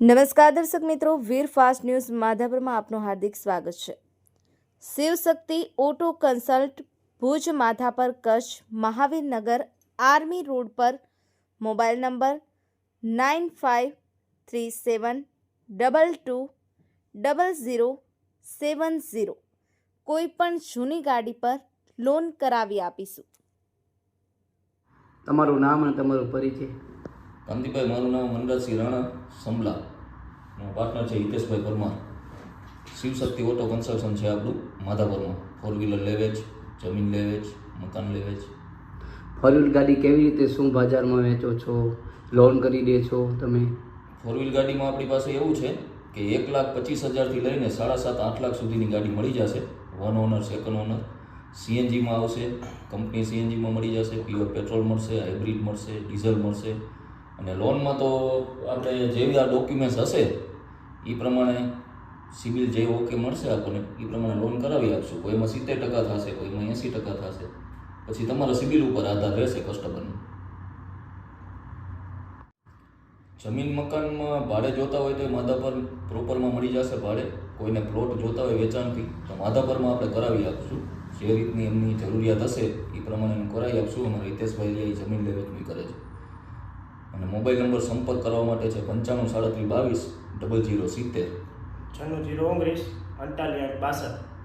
નમસ્કાર દર્શક મિત્રો, વીર ફાસ્ટ ન્યૂઝ માધાપરમાં આપનું હાર્દિક સ્વાગત છે. Shivshakti auto consult Bhuj Madhapar Kutch Mahavirnagar army road પર. Mobile number nine five three seven double two double zero seven zero. કોઈ પણ જૂની ગાડી પર લોન કરાવી આપીશું. તમારું નામ અને તમારો પરિચય. કાંતિભાઈ મારું નામ વનરાજસિંહ રાણા સમલા મારો પાર્ટનર છે હિતેશભાઈ પરમાર. શિવશક્તિ ઓટો કન્સ્ટ્રક્શન છે આપણું માધાપરમાં. ફોર વ્હીલર લેવેચ જમીન લેવેચ મકાન લેવેચ ફોર વ્હીલ ગાડી કેવી રીતે શું બજારમાં વેચો છો? લોન કરી દે છો તમે? ફોર વ્હીલ ગાડીમાં આપણી પાસે એવું છે કે એક લાખ પચીસ હજારથી લઈને સાડા સાત આઠ લાખ સુધીની ગાડી મળી જશે. વન ઓનર સેકન્ડ ઓનર સીએનજીમાં આવશે કંપની સીએનજીમાં મળી જશે પ્યોર પેટ્રોલ મળશે હાઇબ્રિડ મળશે ડીઝલ મળશે. અને લોનમાં તો આપણે જેવી આ ડોક્યુમેન્ટ્સ હશે એ પ્રમાણે સિવિલ જે ઓકે મળશે આપણને એ પ્રમાણે લોન કરાવી આપશું. કોઈમાં સિત્તેર ટકા થશે કોઈમાં એંસી ટકા થશે. પછી તમારા સિવિલ ઉપર આધાર રહેશે કસ્ટમરનો જમીન મકાનમાં ભાડે જોતા હોય તો એ માધાપર પ્રોપરમાં મળી જશે ભાડે. કોઈને પ્લોટ જોતા હોય વેચાણથી, તો માધાપરમાં આપણે કરાવી આપશું. જે રીતની એમની જરૂરિયાત હશે એ પ્રમાણે કરાવી આપશું. અમારા હિતેશભાઈ એ જમીન લેવેચની કરે છે. અને મોબાઈલ નંબર સંપર્ક કરવા માટે છે પંચાણું સાડત્રીસ બાવીસ ડબલ જીરો સિત્તેર. છન્નું જીરો ઓગણીસ, અડતાલીસ, બાસઠ.